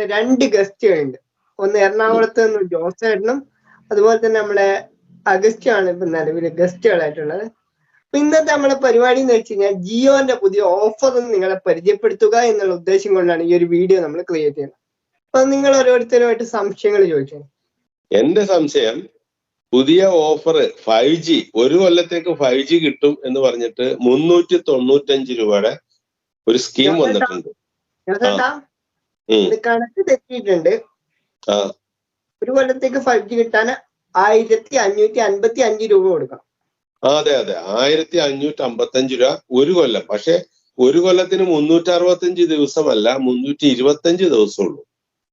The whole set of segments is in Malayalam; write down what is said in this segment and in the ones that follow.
നമ്മുടെ രണ്ട് ഗസ്റ്റുകളുണ്ട് ഒന്ന് എറണാകുളത്ത് നിന്ന് ജോസേട്ടനും അതുപോലെ തന്നെ നമ്മുടെ അഗസ്റ്റാണ് ഇപ്പൊ നിലവിൽ ഗസ്റ്റുകളായിട്ടുള്ളത് അപ്പൊ ഇന്നത്തെ നമ്മളെ പരിപാടി എന്ന് വെച്ച് കഴിഞ്ഞാൽ ജിയോന്റെ പുതിയ ഓഫർ നിങ്ങളെ പരിചയപ്പെടുത്തുക എന്നുള്ള ഉദ്ദേശം കൊണ്ടാണ് ഈ ഒരു വീഡിയോ നമ്മൾ ക്രിയേറ്റ് ചെയ്യുന്നത്. അപ്പൊ നിങ്ങൾ ഓരോരുത്തരുമായിട്ട് സംശയങ്ങൾ ചോദിച്ചോ എന്റെ സംശയം പുതിയ ഓഫർ ഫൈവ് ജി ഒരു കൊല്ലത്തേക്ക് ഫൈവ് ജി കിട്ടും എന്ന് പറഞ്ഞിട്ട് മുന്നൂറ്റി തൊണ്ണൂറ്റഞ്ച് രൂപയുടെ ഒരു സ്കീം വന്നിട്ടുണ്ട്. കണക്ക് തെറ്റിയിട്ടുണ്ട്. ഒരു കൊല്ലത്തേക്ക് ഫൈവ് ജി കിട്ടാൻ ആയിരത്തി അഞ്ഞൂറ്റി അൻപത്തി അഞ്ച് രൂപ കൊടുക്കണം. അതെ അതെ. ആയിരത്തി അഞ്ഞൂറ്റി അമ്പത്തഞ്ച് രൂപ ഒരു കൊല്ലം. പക്ഷെ ഒരു കൊല്ലത്തിന് മുന്നൂറ്റി അറുപത്തഞ്ച് ദിവസമല്ല മുന്നൂറ്റി ഇരുപത്തഞ്ച് ദിവസമുള്ളൂ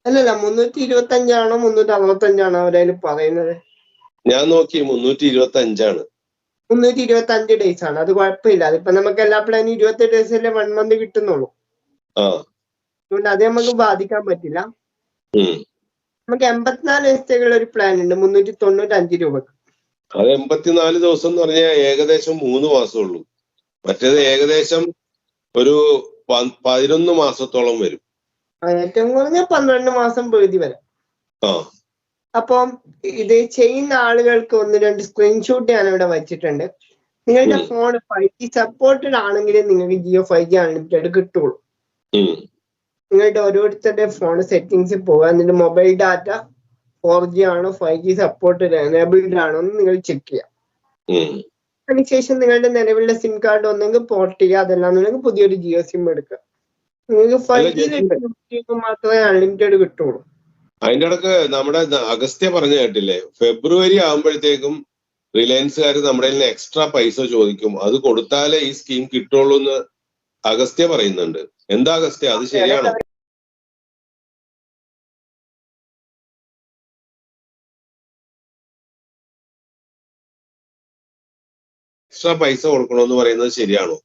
അല്ലല്ല മുന്നൂറ്റി ഇരുപത്തി അഞ്ചാണോ മുന്നൂറ്റി അറുപത്തി അഞ്ചാണോ അവരതിൽ പറയുന്നത്? ഞാൻ നോക്കി മുന്നൂറ്റി ഇരുപത്തി അഞ്ചാണ് മുന്നൂറ്റി ഇരുപത്തി അഞ്ച് ഡേയ്സ് ആണ്. അത് കുഴപ്പമില്ല. അതിപ്പോ നമുക്ക് എല്ലാ പ്ലാനും ഇരുപത്തി അല്ലേ വൺ മന്ത് കിട്ടുന്നുള്ളൂ. ആ. അതുകൊണ്ട് അത് നമുക്ക് ബാധിക്കാൻ പറ്റില്ല. നമുക്ക് എൺപത്തിനാല് ദിവസത്തേക്കുള്ള ഒരു പ്ലാൻ ഉണ്ട്. മുന്നൂറ്റി തൊണ്ണൂറ്റി അഞ്ച് രൂപക്ക്. അത് എൺപത്തിനാല് ദിവസം എന്ന് പറഞ്ഞാൽ ഏകദേശം മൂന്ന് മാസമുള്ളൂ മറ്റേത് ഏകദേശം ഒരു പതിനൊന്ന് മാസത്തോളം വരും. ഏറ്റവും കുറഞ്ഞ പന്ത്രണ്ട് മാസം പൊഴുതി വരാം. അപ്പം ഇത് ചെയ്യുന്ന ആളുകൾക്ക് ഒന്ന് രണ്ട് സ്ക്രീൻഷോട്ട് ഞാൻ ഇവിടെ വെച്ചിട്ടുണ്ട്. നിങ്ങളുടെ ഫോൺ ഫൈവ് ജി സപ്പോർട്ടഡ് ആണെങ്കിൽ നിങ്ങൾക്ക് ജിയോ ഫൈവ് ജി അൺലിമിറ്റഡ് കിട്ടുള്ളൂ. നിങ്ങളുടെ ഓരോരുത്തരുടെ ഫോൺ സെറ്റിങ്സ് പോകുക എന്നിട്ട് മൊബൈൽ ഡാറ്റ ഫോർ ജി ആണോ ഫൈവ് ജി സപ്പോർട്ട് എനേബിൾഡ് ആണോ എന്ന് നിങ്ങൾ ചെക്ക് ചെയ്യാം. അതിനുശേഷം നിങ്ങളുടെ നിലവിലുള്ള സിം കാർഡ് ഒന്നെങ്കിൽ പോർട്ട് ചെയ്യുക. അതല്ലാന്നുണ്ടെങ്കിൽ പുതിയൊരു ജിയോ സിം എടുക്കുക. നിങ്ങൾക്ക് ഫൈവ് ജി മാത്രമേ അൺലിമിറ്റഡ് കിട്ടുള്ളൂ. അതിന്റെ ഇടയ്ക്ക് നമ്മുടെ അഗസ്ത്യ പറഞ്ഞു കേട്ടില്ലേ? ഫെബ്രുവരി ആകുമ്പോഴത്തേക്കും റിലയൻസുകാർ നമ്മുടെ എക്സ്ട്രാ പൈസ ചോദിക്കും. അത് കൊടുത്താലേ ഈ സ്കീം കിട്ടുള്ളൂ എന്ന് അഗസ്ത്യ പറയുന്നുണ്ട്. എന്താ അഗസ്ത്യ? അത് ശരിയാണോ? എക്സ്ട്രാ പൈസ കൊടുക്കണമെന്ന് പറയുന്നത് ശരിയാണോ?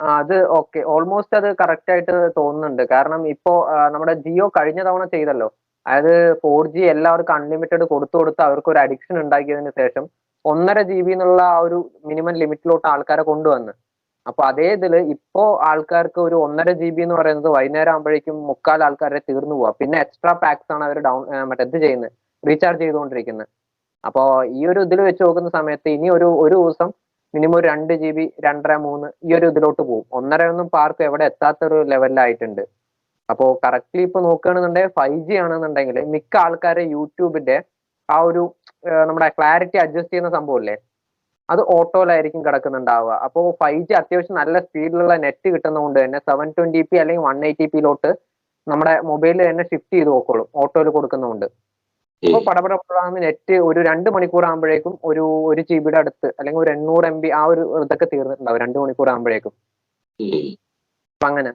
അത് ഓക്കെ. ഓൾമോസ്റ്റ് അത് കറക്റ്റ് ആയിട്ട് തോന്നുന്നുണ്ട്. കാരണം ഇപ്പോ നമ്മുടെ ജിയോ കഴിഞ്ഞ തവണ ചെയ്തല്ലോ. അതായത് ഫോർ ജി എല്ലാവർക്കും അൺലിമിറ്റഡ് കൊടുത്തു കൊടുത്ത് അവർക്ക് ഒരു അഡിക്ഷൻ ഉണ്ടാക്കിയതിന് ശേഷം ഒന്നര ജി ബി എന്നുള്ള ആ ഒരു മിനിമം ലിമിറ്റിലോട്ട് ആൾക്കാരെ കൊണ്ടുവന്ന്. അപ്പൊ അതേ ഇതിൽ ഇപ്പോ ആൾക്കാർക്ക് ഒരു ഒന്നര ജി ബി എന്ന് പറയുന്നത് വൈകുന്നേരം ആകുമ്പോഴേക്കും മുക്കാൽ ആൾക്കാരെ തീർന്നു പോവാ. പിന്നെ എക്സ്ട്രാ പാക്സ് ആണ് അവർ ഡൗൺ മറ്റേ ഇത് ചെയ്യുന്നത് റീചാർജ് ചെയ്തുകൊണ്ടിരിക്കുന്നത് അപ്പോ ഈ ഒരു ഇതിൽ വെച്ച് നോക്കുന്ന സമയത്ത് ഇനി ഒരു ഒരു ദിവസം മിനിമം ഒരു രണ്ട് ജി ബി രണ്ടര മൂന്ന് ഈ ഒരു ഇതിലോട്ട് പോകും. ഒന്നര ഒന്നും പാർക്ക് എവിടെ എത്താത്ത ഒരു ലെവലിലായിട്ടുണ്ട് അപ്പോ കറക്റ്റ്ലി ഇപ്പൊ നോക്കുകയാണെന്നുണ്ടെങ്കിൽ ഫൈവ് ജി ആണെന്നുണ്ടെങ്കിൽ മിക്ക ആൾക്കാരെ യൂട്യൂബിന്റെ ആ ഒരു നമ്മുടെ ക്ലാരിറ്റി അഡ്ജസ്റ്റ് ചെയ്യുന്ന സംഭവമില്ലേ അത് ഓട്ടോയിലായിരിക്കും കിടക്കുന്നുണ്ടാവുക. അപ്പോൾ ഫൈവ് ജി അത്യാവശ്യം നല്ല സ്പീഡിലുള്ള നെറ്റ് കിട്ടുന്നതുകൊണ്ട് തന്നെ സെവൻ ട്വന്റി പി അല്ലെങ്കിൽ വൺ എയ്റ്റി പിയിലോട്ട് നമ്മുടെ മൊബൈലിൽ തന്നെ ഷിഫ്റ്റ് ചെയ്ത് നോക്കോളും ഓട്ടോയിൽ കൊടുക്കുന്നതുകൊണ്ട്. അപ്പോൾ പടപട പടാന്ന് നെറ്റ് ഒരു രണ്ട് മണിക്കൂർ ആകുമ്പോഴേക്കും ഒരു ഒരു ജി ബിയുടെ അടുത്ത് അല്ലെങ്കിൽ ഒരു എണ്ണൂറ് എം ബി ആ ഒരു ഇതൊക്കെ തീർന്നിട്ടുണ്ടാവും രണ്ട് മണിക്കൂർ ആകുമ്പോഴേക്കും. അപ്പൊ അങ്ങനെ.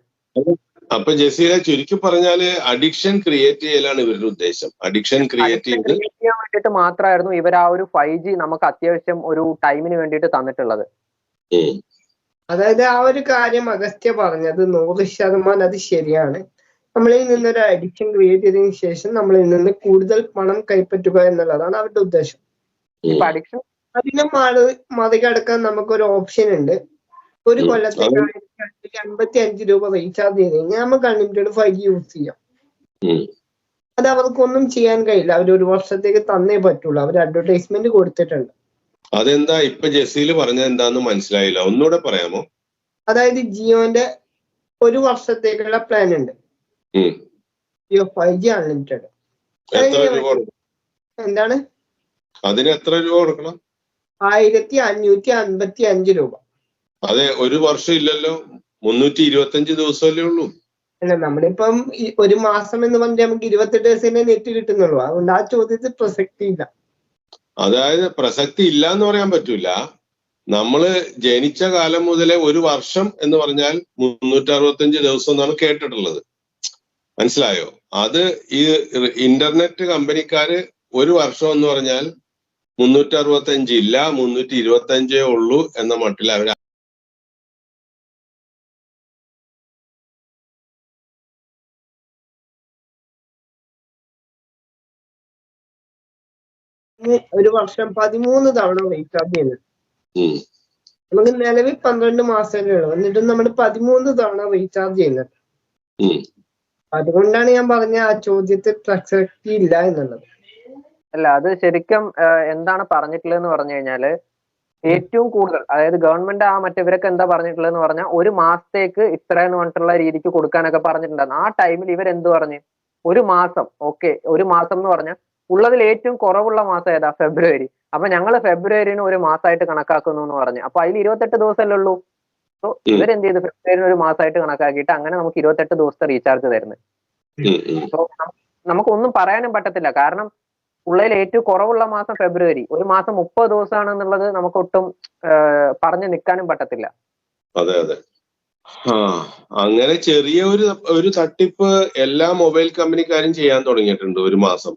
അപ്പൊ ജസീല ചുരുക്കി പറഞ്ഞാൽ അഡിക്ഷൻ ക്രിയേറ്റ് ചെയ്യലാണ് ഇവരുടെ ഉദ്ദേശം. അഡിക്ഷൻ ക്രിയേറ്റ് ചെയ്ത് ചെയ്യാൻ വേണ്ടിയിട്ട് മാത്രമായിരുന്നു ഇവർ ആ ഒരു ഫൈവ് ജി നമുക്ക് അത്യാവശ്യം ഒരു ടൈമിന് വേണ്ടിട്ട് തന്നിട്ടുള്ളത്. അതായത് ആ ഒരു കാര്യം അഗസ്ത്യ പറഞ്ഞത് നൂറ് ശതമാനം അത് ശരിയാണ്. നമ്മളിൽ നിന്നൊരു അഡിക്ഷൻ ക്രിയേറ്റ് ചെയ്തതിനു ശേഷം നമ്മളിൽ നിന്ന് കൂടുതൽ പണം കൈപ്പറ്റുക എന്നുള്ളതാണ് അവരുടെ ഉദ്ദേശം. ഇപ്പൊ അഡിക്ഷൻ അതിനെ മറി മറികടക്കാൻ നമുക്കൊരു ഓപ്ഷൻ ഉണ്ട്. ഒരു. കൊല്ലത്തേക്ക് ആയിരത്തി അൻപത്തി അഞ്ച് രൂപ റീചാർജ് ചെയ്ത് കഴിഞ്ഞാൽ നമുക്ക് അൺലിമിറ്റഡ് ഫൈവ് ജി യൂസ് ചെയ്യാം. അത് അവർക്കൊന്നും ചെയ്യാൻ കഴിയില്ല. അവർ ഒരു വർഷത്തേക്ക് തന്നേ പറ്റുള്ളൂ. അവർ അഡ്വർടൈസ്മെന്റ് കൊടുത്തിട്ടുണ്ട്. അതെന്താ ഇപ്പൊ ജസീൽ പറഞ്ഞത് എന്താന്ന് മനസ്സിലായില്ല. ഒന്നുകൂടെ പറയാമോ? അതായത് ജിയോന്റെ ഒരു വർഷത്തേക്കുള്ള പ്ലാൻ ഉണ്ട്. ജിയോ ഫൈവ് ജി അൺലിമിറ്റഡ് എന്താണ്? അതിന് എത്ര രൂപ കൊടുക്കണം? ആയിരത്തി അഞ്ഞൂറ്റി അൻപത്തി അഞ്ച് രൂപ. അതെ ഒരു വർഷം ഇല്ലല്ലോ. മുന്നൂറ്റി ഇരുപത്തി അഞ്ച് ദിവസമല്ലേ ഉള്ളൂ. അല്ല നമ്മളിപ്പം ഒരു മാസം എന്ന് പറഞ്ഞാൽ നമുക്ക് ഇരുപത്തെട്ട് ദിവസമേ നെറ്റ് കിട്ടുന്നുള്ളൂ. അതുകൊണ്ട് ആ ചോദ്യത്തിൽ പ്രസക്തി ഇല്ല. അതായത് പ്രസക്തി ഇല്ല എന്ന് പറയാൻ പറ്റൂല. നമ്മൾ ജനിച്ച കാലം മുതലേ ഒരു വർഷം എന്ന് പറഞ്ഞാൽ മുന്നൂറ്റി അറുപത്തഞ്ച് ദിവസം എന്നാണ് കേട്ടിട്ടുള്ളത്. മനസ്സിലായോ? അത് ഈ ഇന്റർനെറ്റ് കമ്പനിക്കാര് ഒരു വർഷം എന്ന് പറഞ്ഞാൽ മുന്നൂറ്റി അറുപത്തി അഞ്ച് ഇല്ല മുന്നൂറ്റി ഇരുപത്തി അഞ്ചേ ഉള്ളൂ എന്ന മട്ടിൽ അവർ ഒരു വർഷം പതിമൂന്ന് തവണ റീചാർജ് ചെയ്യുന്നത് ഉം. നമുക്ക് നിലവിൽ പന്ത്രണ്ട് മാസമല്ലേ ഉള്ളൂ. എന്നിട്ടും നമ്മൾ പതിമൂന്ന് തവണ റീചാർജ് ചെയ്യുന്നുണ്ട്. അതുകൊണ്ടാണ് ഞാൻ പറഞ്ഞ ആ ചോദ്യത്തിൽ പ്രസക്തി ഇല്ല എന്നുള്ളത്. അല്ല അത് ശരിക്കും എന്താണ് പറഞ്ഞിട്ടുള്ളതെന്ന് പറഞ്ഞു കഴിഞ്ഞാൽ ഏറ്റവും കൂടുതൽ അതായത് ഗവൺമെന്റ് ആ മറ്റവരൊക്കെ എന്താ പറഞ്ഞിട്ടുള്ളതെന്ന് പറഞ്ഞാൽ ഒരു മാസത്തേക്ക് ഇത്രയെന്ന് പറഞ്ഞിട്ടുള്ള രീതിക്ക് കൊടുക്കാനൊക്കെ പറഞ്ഞിട്ടുണ്ടായിരുന്നു. ആ ടൈമിൽ ഇവരെന്ത് പറഞ്ഞു? ഒരു മാസം ഓക്കെ ഒരു മാസം എന്ന് പറഞ്ഞാൽ ഉള്ളതിൽ ഏറ്റവും കുറവുള്ള മാസം ഏതാ? ഫെബ്രുവരി. അപ്പൊ ഞങ്ങൾ ഫെബ്രുവരിന് ഒരു മാസമായിട്ട് കണക്കാക്കുന്നു എന്ന് പറഞ്ഞു. അപ്പൊ അതിൽ ഇരുപത്തെട്ട് ദിവസമല്ലേ ഉള്ളൂ? സോ ഇവരെന്ത് ചെയ്തു ഫെബ്രുവരിന് ഒരു മാസമായിട്ട് കണക്കാക്കിയിട്ട് അങ്ങനെ നമുക്ക് ഇരുപത്തെട്ട് ദിവസത്തെ റീചാർജ് തരുന്നത്. സോ നമുക്കൊന്നും പറയാനും പറ്റത്തില്ല. കാരണം ഉള്ളതിൽ ഏറ്റവും കുറവുള്ള മാസം ഫെബ്രുവരി. ഒരു മാസം മുപ്പത് ദിവസമാണ് എന്നുള്ളത് നമുക്കൊട്ടും ഒട്ടും പറഞ്ഞു നിൽക്കാനും പറ്റത്തില്ല. അതെ അതെ. ആ അങ്ങനെ ചെറിയ ഒരു ഒരു തട്ടിപ്പ് എല്ലാ മൊബൈൽ കമ്പനിക്കാരും ചെയ്യാൻ തുടങ്ങിയിട്ടുണ്ട് ഒരു മാസം.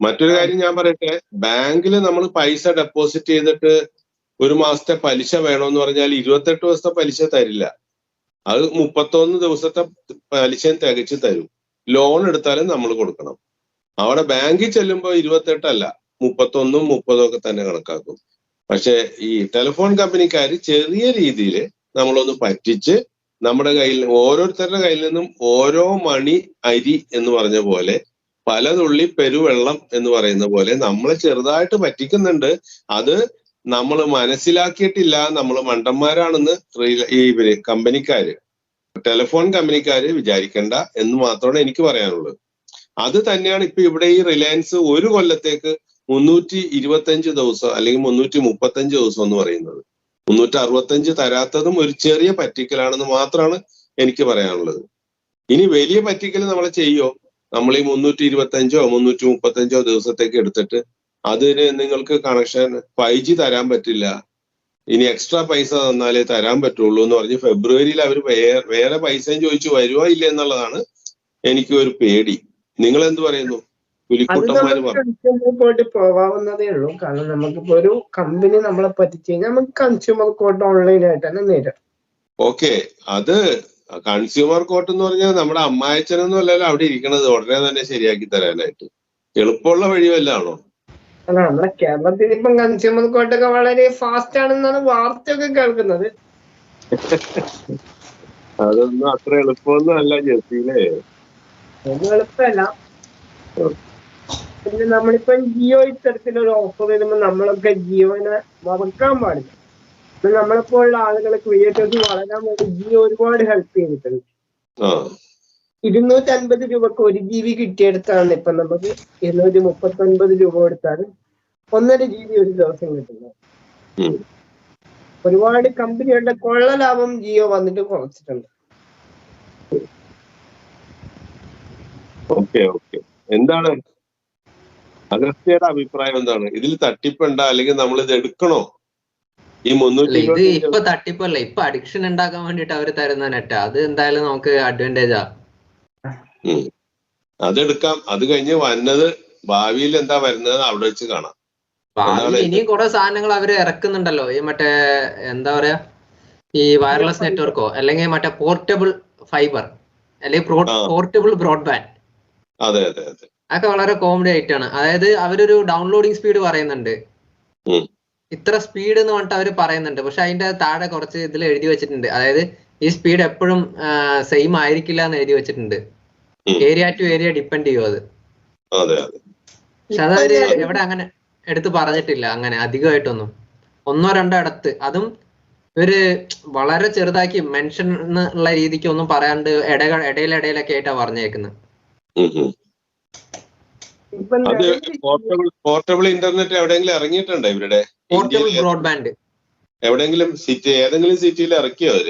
മറ്റൊരു കാര്യം ഞാൻ പറയട്ടെ ബാങ്കിൽ നമ്മൾ പൈസ ഡെപ്പോസിറ്റ് ചെയ്തിട്ട് ഒരു മാസത്തെ പലിശ വേണമെന്ന് പറഞ്ഞാൽ ഇരുപത്തെട്ട് ദിവസത്തെ പലിശ തരില്ല. അത് മുപ്പത്തൊന്ന് ദിവസത്തെ പലിശയും തികച്ച് തരും. ലോൺ എടുത്താലും നമ്മൾ കൊടുക്കണം. അവിടെ ബാങ്കിൽ ചെല്ലുമ്പോൾ ഇരുപത്തെട്ടല്ല മുപ്പത്തൊന്നും മുപ്പതും ഒക്കെ തന്നെ കണക്കാക്കും. പക്ഷെ ഈ ടെലിഫോൺ കമ്പനിക്കാർ ചെറിയ രീതിയിൽ നമ്മളൊന്ന് പറ്റിച്ച് നമ്മുടെ കയ്യിൽ ഓരോരുത്തരുടെ കയ്യിൽ നിന്നും ഓരോ മണി അരി എന്ന് പറഞ്ഞ പോലെ പലതുള്ളി പെരുവെള്ളം എന്ന് പറയുന്ന പോലെ നമ്മൾ ചെറുതായിട്ട് പറ്റിക്കുന്നുണ്ട്. അത് നമ്മൾ മനസ്സിലാക്കിയിട്ടില്ല. നമ്മൾ മണ്ടന്മാരാണെന്ന് ഈ ഇവർ കമ്പനിക്കാര് ടെലിഫോൺ കമ്പനിക്കാര് വിചാരിക്കണ്ട എന്ന് മാത്രമാണ് എനിക്ക് പറയാനുള്ളത്. അത് തന്നെയാണ് ഇപ്പൊ ഇവിടെ ഈ റിലയൻസ് ഒരു കൊല്ലത്തേക്ക് മുന്നൂറ്റി ഇരുപത്തഞ്ച് ദിവസം അല്ലെങ്കിൽ മുന്നൂറ്റി മുപ്പത്തഞ്ച് ദിവസം എന്ന് പറയുന്നത്. മുന്നൂറ്റി അറുപത്തഞ്ച് തരാത്തതും ഒരു ചെറിയ പറ്റിക്കലാണെന്ന് മാത്രമാണ് എനിക്ക് പറയാനുള്ളത്. ഇനി വലിയ പറ്റിക്കൽ നമ്മൾ ചെയ്യോ നമ്മൾ ഈ മുന്നൂറ്റി ഇരുപത്തഞ്ചോ മുന്നൂറ്റി മുപ്പത്തഞ്ചോ ദിവസത്തേക്ക് എടുത്തിട്ട് അതിന് നിങ്ങൾക്ക് കണക്ഷൻ ഫൈവ് ജി തരാൻ പറ്റില്ല. ഇനി എക്സ്ട്രാ പൈസ തന്നാലേ തരാൻ പറ്റുള്ളൂ എന്ന് പറഞ്ഞ് ഫെബ്രുവരിയിൽ അവർ വേറെ പൈസയും ചോദിച്ചു വരുവോ ഇല്ല എന്നുള്ളതാണ് എനിക്ക് ഒരു പേടി നിങ്ങൾ എന്ത് പറയുന്നു പോയിട്ട് പോവാവുന്നതേ ഉള്ളൂ. കാരണം നമുക്കിപ്പോ ഒരു കമ്പനി നമ്മളെ പറ്റിച്ചു കഴിഞ്ഞാൽ നമുക്ക് കൺസ്യൂമർ കോർട്ട് ഓൺലൈൻ ആയിട്ട് തന്നെ നേരിടാം. ഓക്കെ അത് കൺസ്യൂമർ കോർട്ട് എന്ന് പറഞ്ഞാൽ നമ്മുടെ അമ്മായച്ചനൊന്നും അല്ലല്ലോ അവിടെ ഇരിക്കണത്. ഉടനെ തന്നെ ശരിയാക്കി തരാനായിട്ട്. എളുപ്പമുള്ള വഴിയല്ലാണോ അല്ല നമ്മുടെ കേരളത്തിൽ ഇപ്പം കൺസ്യൂമർ കോർട്ടൊക്കെ വളരെ ഫാസ്റ്റ് ആണെന്നാണ് വാർത്തയൊക്കെ കേൾക്കുന്നത്. അതൊന്നും അത്ര എളുപ്പമൊന്നും അല്ല ജെസ്സിയിലെ ഒന്നും എളുപ്പമല്ല. പിന്നെ നമ്മളിപ്പം ജിയോ ഇത്തരത്തിലൊരു ഓഫർ വരുമ്പോ നമ്മളൊക്കെ ജിയോനെ മറക്കാൻ പാടില്ല. നമ്മളെപ്പോലുള്ള ആളുകളെ ക്രിയേറ്റേഴ്സ് വളരാൻ വേണ്ടി ജിയോ ഒരുപാട് ഹെൽപ്പ് ചെയ്തിട്ടുണ്ട്. ഇരുന്നൂറ്റി അൻപത് രൂപക്ക് ഒരു ജി ബി കിട്ടിയെടുത്താണ് ഇപ്പൊ നമുക്ക് ഇരുന്നൂറ്റി മുപ്പത്തി ഒൻപത് രൂപ കൊടുത്താൽ ഒന്നര ജി ബി ഒരു ദിവസം കിട്ടുന്നത്. ഒരുപാട് കമ്പനികളുടെ കൊള്ള ലാഭം ജിയോ വന്നിട്ട് കുറച്ചിട്ടുണ്ട്. Okay okay. എന്താണ്? അഗസ്ത്യയുടെ അഭിപ്രായം എന്താണ്? ഇതിൽ തട്ടിപ്പുണ്ട? അല്ലെങ്കിൽ നമ്മൾ ഇത് എടുക്കണോ? ഈ മുന്നൂറ്റി ഇത് ഇപ്പൊ തട്ടിപ്പല്ല? ഇപ്പൊ അഡിക്ഷൻ ഉണ്ടാക്കാൻ വേണ്ടിട്ട് അവർ തരുന്ന നെറ്റ് അത് എന്തായാലും നമുക്ക് അഡ്വാന്റേജാ. അതെടുക്കാം. അത് കഴിഞ്ഞ് വന്നത് ഭാവിയിൽ എന്താ വരുന്നത് അവിടെ വെച്ച് കാണാം. ഇനിയും കുറെ സാധനങ്ങൾ അവർ ഇറക്കുന്നുണ്ടല്ലോ. ഈ മറ്റേ എന്താ പറയാ? ഈ വയർലെസ് നെറ്റ്വർക്കോ അല്ലെങ്കിൽ മറ്റേ പോർട്ടബിൾ ഫൈബർ അല്ലെങ്കിൽ പോർട്ടബിൾ ബ്രോഡ്ബാൻഡ് അതെ അതെ അതെ. അതൊക്കെ വളരെ കോമഡി ആയിട്ടാണ്. അതായത് അവരൊരു ഡൗൺലോഡിംഗ് സ്പീഡ് പറയുന്നുണ്ട്. ഇത്ര സ്പീഡ് എന്ന് പറഞ്ഞിട്ട് അവർ പറയുന്നുണ്ട്. പക്ഷെ അതിന്റെ താഴെ കുറച്ച് ഇതിൽ എഴുതി വെച്ചിട്ടുണ്ട്. അതായത് ഈ സ്പീഡ് എപ്പോഴും സെയിം ആയിരിക്കില്ല എന്ന് എഴുതി വെച്ചിട്ടുണ്ട്. ഏരിയ ടു ഏരിയ ഡിപ്പെൻഡ് ചെയ്യും അത്. അതെ അതെ. പക്ഷെ അതവര് എവിടെ അങ്ങനെ എടുത്ത് പറഞ്ഞിട്ടില്ല. അങ്ങനെ അധികമായിട്ടൊന്നും. ഒന്നോ രണ്ടോ ഇടത്ത് അതും ഇവർ വളരെ ചെറുതാക്കി മെൻഷൻ എന്നുള്ള രീതിക്ക് ഒന്നും പറയാണ്ട് ഇടകൾ ഇടയിലിടയിലൊക്കെ ആയിട്ടാ പറഞ്ഞേക്കുന്നത്. പോർട്ടബിൾ പോർട്ടബിൾ ഇന്റർനെറ്റ് എവിടെയെങ്കിലും ഇറങ്ങിയിട്ടുണ്ടോ ഇവരുടെ പോർട്ടബിൾ ബ്രോഡ്ബാൻഡ് എവിടെയെങ്കിലും സിറ്റി ഏതെങ്കിലും സിറ്റിയിൽ ഇറക്കിയോ അവർ?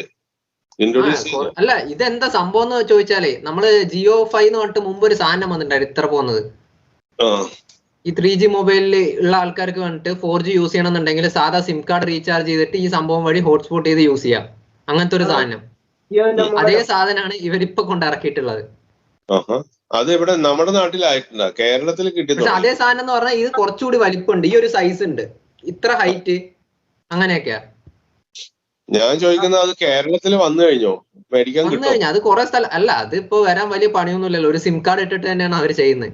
അല്ല ഇതെന്താ സംഭവം എന്ന് ചോദിച്ചാലേ നമ്മൾ ജിയോ ഫൈവ് എന്ന് പറഞ്ഞിട്ട് മുമ്പ് ഒരു സാധനം വന്നിട്ടുണ്ടായിരുന്നു ഇത്ര പോകുന്നത്. ഈ ത്രീ ജി മൊബൈലിൽ ഉള്ള ആൾക്കാർക്ക് വേണ്ടിട്ട് ഫോർ ജി യൂസ് ചെയ്യണമെന്നുണ്ടെങ്കിൽ സാധാ സിം കാർഡ് റീചാർജ് ചെയ്തിട്ട് ഈ സംഭവം വഴി ഹോട്ട്സ്പോട്ട് ചെയ്ത് യൂസ് ചെയ്യാം. അങ്ങനത്തെ ഒരു സാധനം. അതേ സാധനമാണ് ഇവരിപ്പൊ കൊണ്ട് ഇറക്കിയിട്ടുള്ളത്. ആഹാ. അത് ഇവിടെ നമ്മുടെ നാട്ടിലായിട്ടുണ്ട്. കേരളത്തിൽ കിട്ടി പക്ഷെ അതേ സാധനം എന്ന് പറഞ്ഞാൽ ഇത് കുറച്ചുകൂടി വലിപ്പുണ്ട്. ഈ ഒരു സൈസ് ഉണ്ട്. ഇത്ര ഹൈറ്റ് അങ്ങനെയൊക്കെയാ. ഞാൻ ചോദിക്കുന്നത് അത് കേരളത്തിൽ വന്നു കഴിഞ്ഞോ? മേടിക്കാൻ വന്നു കഴിഞ്ഞാൽ അത് കുറെ സ്ഥലം അല്ല അതിപ്പോ വരാൻ വലിയ പണിയൊന്നും ഇല്ലല്ലോ ഒരു സിം കാർഡ് ഇട്ടിട്ട് തന്നെയാണ് അവർ ചെയ്യുന്നത്.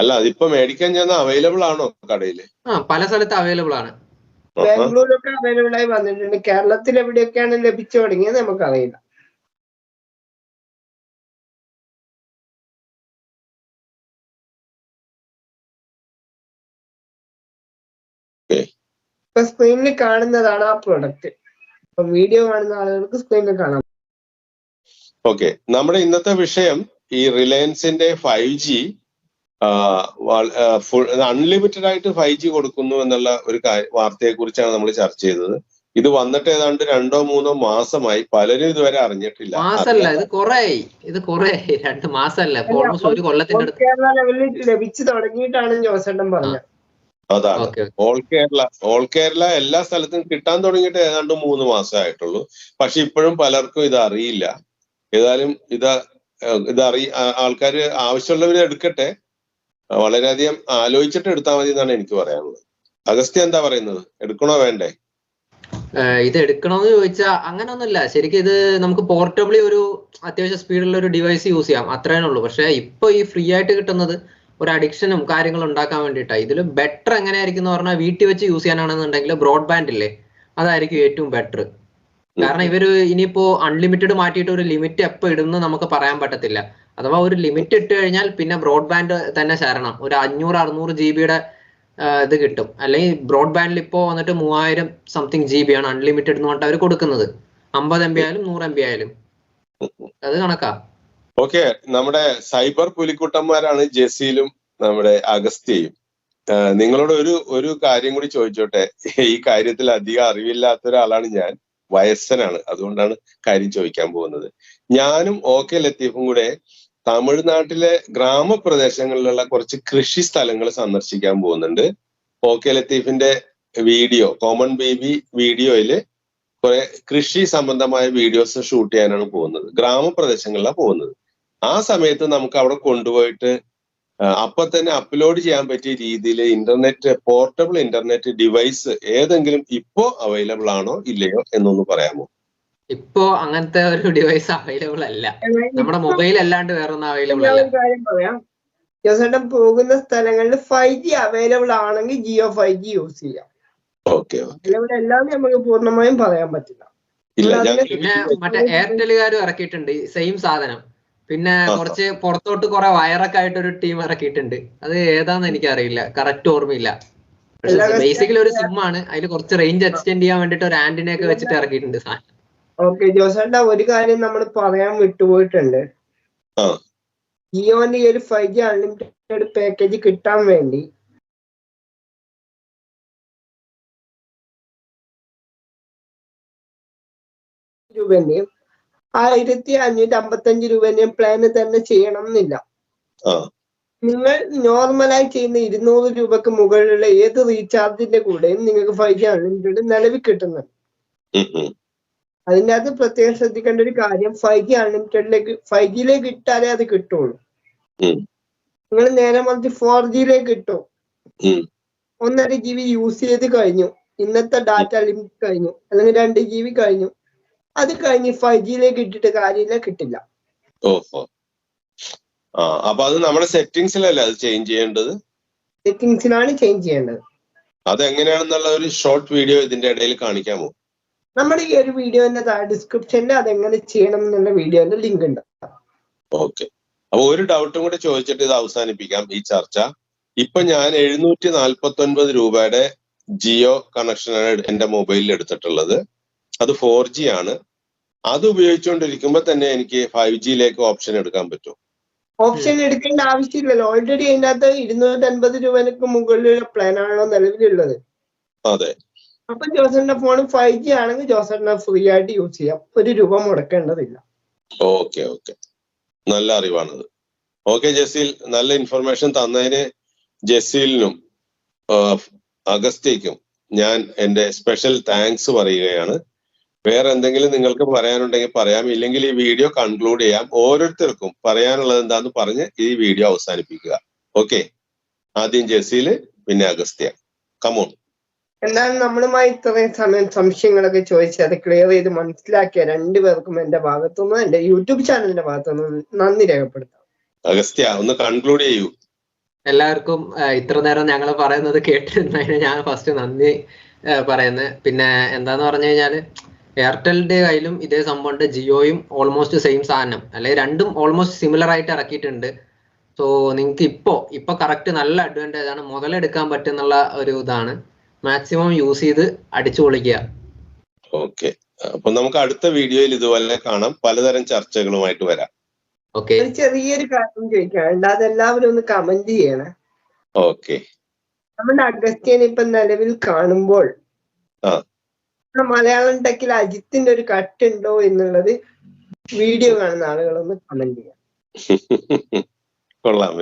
അല്ല അതിപ്പോ മേടിക്കാൻ ചെന്ന അവൈലബിൾ ആണോ കടയിൽ ആ പല സ്ഥലത്ത് അവൈലബിൾ ആണ്. ബാംഗ്ലൂരൊക്കെ അവൈലബിൾ ആയി വന്നിട്ടുണ്ട്. കേരളത്തിൽ എവിടെയൊക്കെയാണ് ലഭിച്ചു തുടങ്ങിയത് നമുക്കറിയില്ല. ഇപ്പൊ സ്ക്രീനിൽ കാണുന്നതാണ് ആ പ്രോഡക്റ്റ് ഇപ്പൊ വീഡിയോ കാണുന്ന ആളുകൾക്ക് സ്ക്രീനിൽ കാണാം. ഓക്കെ നമ്മുടെ ഇന്നത്തെ വിഷയം ഈ റിലയൻസിന്റെ ഫൈവ് ജി ഫുൾ അൺലിമിറ്റഡ് ആയിട്ട് ഫൈവ് ജി കൊടുക്കുന്നു എന്നുള്ള ഒരു വാർത്തയെ കുറിച്ചാണ് നമ്മൾ ചർച്ച ചെയ്തത്. ഇത് വന്നിട്ട് ഏതാണ്ട് രണ്ടോ മൂന്നോ മാസമായി. പലരും ഇതുവരെ അറിഞ്ഞിട്ടില്ല. മാസല്ല ഇത് കൊറേ ഇത് കൊറേ രണ്ട് മാസല്ല. ഓൾമോസ്റ്റ് ഒരു കൊല്ലത്തിന്റെ ലഭിച്ചു തുടങ്ങിയിട്ടാണ് ജോസേട്ടൻ പറഞ്ഞത്. അതാണ്. ഓൾ കേരള ഓൾ കേരള എല്ലാ സ്ഥലത്തും കിട്ടാൻ തുടങ്ങിയിട്ട് ഏതാണ്ട് മൂന്ന് മാസമായിട്ടുള്ളൂ. പക്ഷെ ഇപ്പോഴും പലർക്കും ഇത് അറിയില്ല. ഏതായാലും ഇത് ഇത് ആൾക്കാർ ആവശ്യമുള്ളവർ എടുക്കട്ടെ. വളരെയധികം ആലോചിച്ചിട്ട് എടുത്താൽ മതി എന്നാണ് എനിക്ക് പറയാനുള്ളത്. അഗസ്ത്യ എന്താ പറയുന്നത്? എടുക്കണോ വേണ്ടേ? ഇത് എടുക്കണമെന്ന് ചോദിച്ചാൽ അങ്ങനൊന്നുമില്ല. ശരിക്കും ഇത് നമുക്ക് പോർട്ടബിളി ഒരു അത്യാവശ്യം സ്പീഡുള്ള ഒരു ഡിവൈസ് യൂസ് ചെയ്യാം. അത്രേ ഉള്ളൂ. പക്ഷെ ഇപ്പൊ ഈ ഫ്രീ ആയിട്ട് കിട്ടുന്നത് ഒരു അഡിക്ഷനും കാര്യങ്ങളും ഉണ്ടാക്കാൻ വേണ്ടിയിട്ടാണ് ഇതിൽ ബെറ്റർ എങ്ങനെയായിരിക്കും എന്ന് പറഞ്ഞാൽ വീട്ടിൽ വെച്ച് യൂസ് ചെയ്യാനാണെന്നുണ്ടെങ്കിൽ ബ്രോഡ്ബാൻഡ് ഇല്ലേ? അതായിരിക്കും ഏറ്റവും ബെറ്റർ കാരണം ഇവർ ഇനിയിപ്പോ അൺലിമിറ്റഡ് മാറ്റിയിട്ട് ഒരു ലിമിറ്റ് എപ്പോ ഇടുന്നു നമുക്ക് പറയാൻ പറ്റത്തില്ല. അഥവാ ഒരു ലിമിറ്റ് ഇട്ട് കഴിഞ്ഞാൽ പിന്നെ ബ്രോഡ്ബാൻഡ് തന്നെ ശരണം. ഒരു അഞ്ഞൂറ് അറുന്നൂറ് ജി ബിയുടെ ഇത് കിട്ടും. അല്ലെങ്കിൽ ബ്രോഡ്ബാൻഡിൽ ഇപ്പോ വന്നിട്ട് മൂവായിരം സംതിങ് ജി ബി ആണ് അൺലിമിറ്റഡ് എന്ന് പറഞ്ഞിട്ട് അവർ കൊടുക്കുന്നത്. അമ്പത് എം ബി ആയാലും നൂറ് എം ബി ആയാലും. അത് കണക്കാ. ഓക്കെ നമ്മുടെ സൈബർ പുലിക്കുട്ടന്മാരാണ് ജെസിയിലും നമ്മുടെ അഗസ്ത്യയും. നിങ്ങളോട് ഒരു ഒരു കാര്യം കൂടി ചോദിച്ചോട്ടെ? ഈ കാര്യത്തിൽ അധികം അറിവില്ലാത്ത ഒരാളാണ് ഞാൻ. വയസ്സനാണ്. അതുകൊണ്ടാണ് കാര്യം ചോദിക്കാൻ പോകുന്നത്. ഞാനും ഓക്കെ ലത്തീഫും കൂടെ തമിഴ്നാട്ടിലെ ഗ്രാമപ്രദേശങ്ങളിലുള്ള കുറച്ച് കൃഷി സ്ഥലങ്ങൾ സന്ദർശിക്കാൻ പോകുന്നുണ്ട്. ഓക്കെ ലത്തീഫിന്റെ വീഡിയോ കോമൺ ബേബി വീഡിയോയിൽ കുറെ കൃഷി സംബന്ധമായ വീഡിയോസ് ഷൂട്ട് ചെയ്യാനാണ് പോകുന്നത്. ഗ്രാമപ്രദേശങ്ങളിലാണ് പോകുന്നത്. ആ സമയത്ത് നമുക്ക് അവിടെ കൊണ്ടുപോയിട്ട് അപ്പൊ തന്നെ അപ്ലോഡ് ചെയ്യാൻ പറ്റിയ രീതിയിൽ ഇന്റർനെറ്റ് പോർട്ടബിൾ ഇന്റർനെറ്റ് ഡിവൈസ് ഏതെങ്കിലും ഇപ്പോ അവൈലബിൾ ആണോ ഇല്ലയോ എന്നൊന്ന് പറയാമോ? ഇപ്പോ അങ്ങനത്തെ ഒരു ഡിവൈസ് അവൈലബിൾ അല്ല. നമ്മുടെ മൊബൈൽ അല്ലാണ്ട് വേറെ ഒന്നും അവൈലബിൾ അല്ല. ജോസേട്ടൻ പോകുന്ന സ്ഥലങ്ങളിൽ ഫൈവ് ജി അവൈലബിൾ ആണെങ്കിൽ ജിയോ ഫൈവ് ജി യൂസ് ചെയ്യാം. ഓക്കെ എല്ലാം നമുക്ക് പൂർണമായും പറയാൻ പറ്റില്ല. പിന്നെ മറ്റേ എയർടെലുകാരും ഇറക്കിയിട്ടുണ്ട് സെയിം സാധനം. പിന്നെ കുറച്ച് പുറത്തോട്ട് കുറെ വയറൊക്കെ ആയിട്ട് ഒരു ടീം ഇറക്കിയിട്ടുണ്ട് അത് ഏതാന്ന് എനിക്കറിയില്ല കറക്റ്റ് ഓർമ്മയില്ല. ബേസിക്കലി ഒരു സിം ആണ്. അതിൽ കുറച്ച് റേഞ്ച് എക്സ്റ്റെൻഡ് ചെയ്യാൻ വേണ്ടിട്ട് ഒരു ആന്റിനെ ഒക്കെ വെച്ചിട്ട് ഇറക്കിയിട്ടുണ്ട് സാധനം. ഓക്കെ ജോസേട്ട ഒരു കാര്യം നമ്മൾ പറയാൻ വിട്ടുപോയിട്ടുണ്ട്. ആ. ജിയോന്റെ ഈ ഒരു ഫൈവ് ജി അൺലിമിറ്റഡ് പാക്കേജ് കിട്ടാൻ വേണ്ടി രൂപന്റെയും ആയിരത്തി അഞ്ഞൂറ്റി അമ്പത്തഞ്ച് രൂപേന്റെ പ്ലാന് തന്നെ ചെയ്യണം എന്നില്ല നിങ്ങൾ നോർമലായി ചെയ്യുന്ന ഇരുന്നൂറ് രൂപക്ക് മുകളിലുള്ള ഏത് റീചാർജിന്റെ കൂടെയും നിങ്ങൾക്ക് ഫൈവ് ജി അൺലിമിറ്റഡ് നിലവിൽ കിട്ടുന്നുണ്ട്. അതിന്റെ അകത്ത് പ്രത്യേകം ശ്രദ്ധിക്കേണ്ട ഒരു കാര്യം ഫൈവ് ജി അൺലിമിറ്റഡിലേക്ക് ഫൈവ് ജിയിലേക്ക് ഇട്ടാലേ അത് കിട്ടുള്ളൂ. നിങ്ങൾ നേരെ മറിച്ച് ഫോർ ജിയിലേക്ക് കിട്ടും. ഒന്നര ജി ബി യൂസ് ചെയ്ത് കഴിഞ്ഞു. ഇന്നത്തെ ഡാറ്റ ലിമിറ്റ് കഴിഞ്ഞു. അല്ലെങ്കിൽ രണ്ട് ജി ബി കഴിഞ്ഞു. അത് കഴിഞ്ഞ് ഫൈവ് ജിയിലേക്ക് ഇട്ടിട്ട് കാര്യമില്ല കിട്ടില്ല. ഓഹോ. ആ അപ്പൊ അത് നമ്മുടെ സെറ്റിംഗ്സിലല്ലേ അത് ചേഞ്ച് ചെയ്യേണ്ടത്? സെറ്റിംഗ്സിലാണ് ചേഞ്ച് ചെയ്യേണ്ടത്. അത് എങ്ങനെയാണെന്നുള്ള ഒരു ഷോർട്ട് വീഡിയോ ഇതിന്റെ ഇടയിൽ കാണിക്കാമോ? നമ്മുടെ ഈ ഒരു വീഡിയോന്റെ ഡിസ്ക്രിപ്ഷനിൽ അതെങ്ങനെ ചെയ്യണം എന്നുള്ള വീഡിയോന്റെ ലിങ്ക് ഉണ്ട്. ഓക്കെ അപ്പൊ ഒരു ഡൗട്ടും കൂടെ ചോദിച്ചിട്ട് ഇത് അവസാനിപ്പിക്കാം ഈ ചർച്ച. ഇപ്പൊ ഞാൻ എഴുന്നൂറ്റി നാൽപ്പത്തി ഒൻപത് രൂപയുടെ ജിയോ കണക്ഷനാണ് എന്റെ മൊബൈലിൽ എടുത്തിട്ടുള്ളത്. അത് ഫോർ ജി ആണ്. അത് ഉപയോഗിച്ചുകൊണ്ടിരിക്കുമ്പോൾ തന്നെ എനിക്ക് ഫൈവ് ജിയിലേക്ക് ഓപ്ഷൻ എടുക്കാൻ പറ്റും. ഓപ്ഷൻ എടുക്കേണ്ട ആവശ്യമില്ലല്ലോ. ഓൾറെഡി അതിനകത്ത് ഇരുന്നൂറ്റി അൻപത് രൂപയ്ക്ക് മുകളിലുള്ള പ്ലാൻ ആണോ നിലവിലുള്ളത്. അതെ. അപ്പൊ ജോസഫിന്റെ ഫോൺ ഫൈവ് ജി ആണെങ്കിൽ ജോസറിനെ ഫ്രീ ആയിട്ട് യൂസ് ചെയ്യാം. ഒരു രൂപ മുടക്കേണ്ടതില്ല. ഓക്കെ ഓക്കെ നല്ല അറിവാണത്. ഓക്കെ ജസീൽ നല്ല ഇൻഫർമേഷൻ തന്നതിന് ജസീലിനും അഗസ്റ്റേക്കും ഞാൻ എന്റെ സ്പെഷ്യൽ താങ്ക്സ് പറയുകയാണ്. വേറെ എന്തെങ്കിലും നിങ്ങൾക്ക് പറയാനുണ്ടെങ്കിൽ പറയാം. ഇല്ലെങ്കിൽ ഈ വീഡിയോ കൺക്ലൂഡ് ചെയ്യാം. ഓരോരുത്തർക്കും പറയാനുള്ളത് എന്താന്ന് പറഞ്ഞ് ഈ വീഡിയോ അവസാനിപ്പിക്കുക. ഓക്കെ ആദ്യം ജെസിയിൽ പിന്നെ അഗസ്ത്യ. കമോൺ എന്നാലും നമ്മളുമായി ഇത്രയും സമയം സംശയങ്ങളൊക്കെ ചോദിച്ച് അത് ക്ലിയർ ചെയ്ത് മനസ്സിലാക്കിയ രണ്ടുപേർക്കും എന്റെ ഭാഗത്തുനിന്ന് എന്റെ യൂട്യൂബ് ചാനലിന്റെ ഭാഗത്തുനിന്ന് നന്ദി രേഖപ്പെടുത്താം. അഗസ്ത്യ ഒന്ന് കൺക്ലൂഡ് ചെയ്യൂ. എല്ലാവർക്കും ഇത്ര നേരം ഞങ്ങൾ പറയുന്നത് കേട്ടിരുന്നതിന് ഞാൻ ഫസ്റ്റ് നന്ദി പറയുന്നത്. പിന്നെ എന്താന്ന് പറഞ്ഞു കഴിഞ്ഞാൽ എയർടെലിന്റെ കയ്യിലും ഇതേ സംഭവമുണ്ട് ജിയോയും ഓൾമോസ്റ്റ് സെയിം സാധനം. അല്ലെങ്കിൽ രണ്ടും ഓൾമോസ്റ്റ് സിമിലർ ആയിട്ട് ഇറക്കിയിട്ടുണ്ട്. സോ നിങ്ങൾക്ക് ഇപ്പോ ഇപ്പൊ കറക്റ്റ് നല്ല അഡ്വാന്റേജ് ആണ്. മുതലെടുക്കാൻ പറ്റുന്നുള്ള ഒരു ഇതാണ്. മാക്സിമം യൂസ് ചെയ്ത് അടിച്ചു പൊളിക്കുക. ഓക്കെ അപ്പൊ നമുക്ക് അടുത്ത വീഡിയോയിൽ ഇതുപോലെ കാണാം. പലതരം ചർച്ചകളുമായിട്ട് വരാം. ഓക്കെ ഒരു ചെറിയൊരു കാര്യം ചോദിക്കാം. അല്ലാതെ എല്ലാവരും ഒന്ന് കമന്റ് ചെയ്യണേ. ഓക്കെ നമ്മുടെ അഗസ്ത്യൻ ഇപ്പൊ നിലവിൽ കാണുമ്പോൾ ആ. മലയാളം ടെക്കിൽ അജിത്തിന്റെ ഒരു കട്ട് ഉണ്ടോ എന്നുള്ളത് വീഡിയോ കാണുന്ന ആളുകളൊന്ന് കമന്റ് ചെയ്യാം. കൊള്ളാം.